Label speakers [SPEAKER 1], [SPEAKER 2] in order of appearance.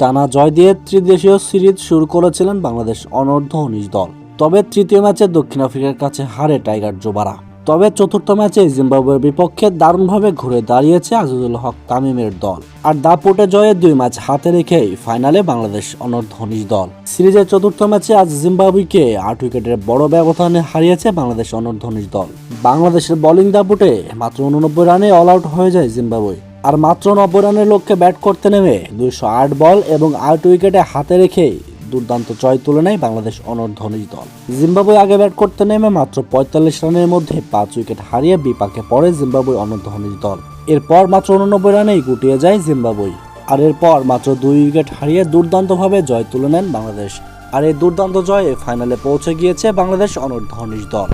[SPEAKER 1] টানা জয় দিয়ে ত্রিদেশীয় সিরিজ শুরু করেছিলেন বাংলাদেশ অনূর্ধ্ব উনিশ দল। তবে তৃতীয় ম্যাচে দক্ষিণ আফ্রিকার কাছে হারে টাইগার জোবারা। তবে চতুর্থ ম্যাচে জিম্বাবুয়ের বিপক্ষে দারুণভাবে ঘুরে দাঁড়িয়েছে আজিজুল হক তামিমের দল। আর দাপুটে জয়ে দুই ম্যাচ হাতে রেখেই ফাইনালে বাংলাদেশ অনূর্ধ্ব উনিশ দল। সিরিজের চতুর্থ ম্যাচে আজ জিম্বাবুয়েকে আট উইকেটের বড় ব্যবধানে হারিয়েছে বাংলাদেশ অনূর্ধ্ব উনিশ দল। বাংলাদেশের বোলিং দাপুটে মাত্র উননব্বই রানে অল আউট হয়ে যায় জিম্বাবুয়ে। আর মাত্র নব্বই রানের লক্ষ্যে ব্যাট করতে নেমে দুইশো আট বল এবং আট উইকেটে হাতে রেখেই দুর্দান্ত জয় তুলে নেয় বাংলাদেশ অনূর্ধ্ব দল। জিম্বাবুয়ে আগে ব্যাট করতে নেমে মাত্র পঁয়তাল্লিশ রানের মধ্যে পাঁচ উইকেট হারিয়ে বিপাকে পড়ে জিম্বাবুয়ে অনূর্ধ্ব দল। এরপর মাত্র উননব্বই রানেই গুটিয়ে যায় জিম্বাবুয়ে। আর এরপর মাত্র দুই উইকেট হারিয়ে দুর্দান্তভাবে জয় তুলে নেন বাংলাদেশ। আর এই দুর্দান্ত জয়ে ফাইনালে পৌঁছে গিয়েছে বাংলাদেশ অনূর্ধ্ব দল।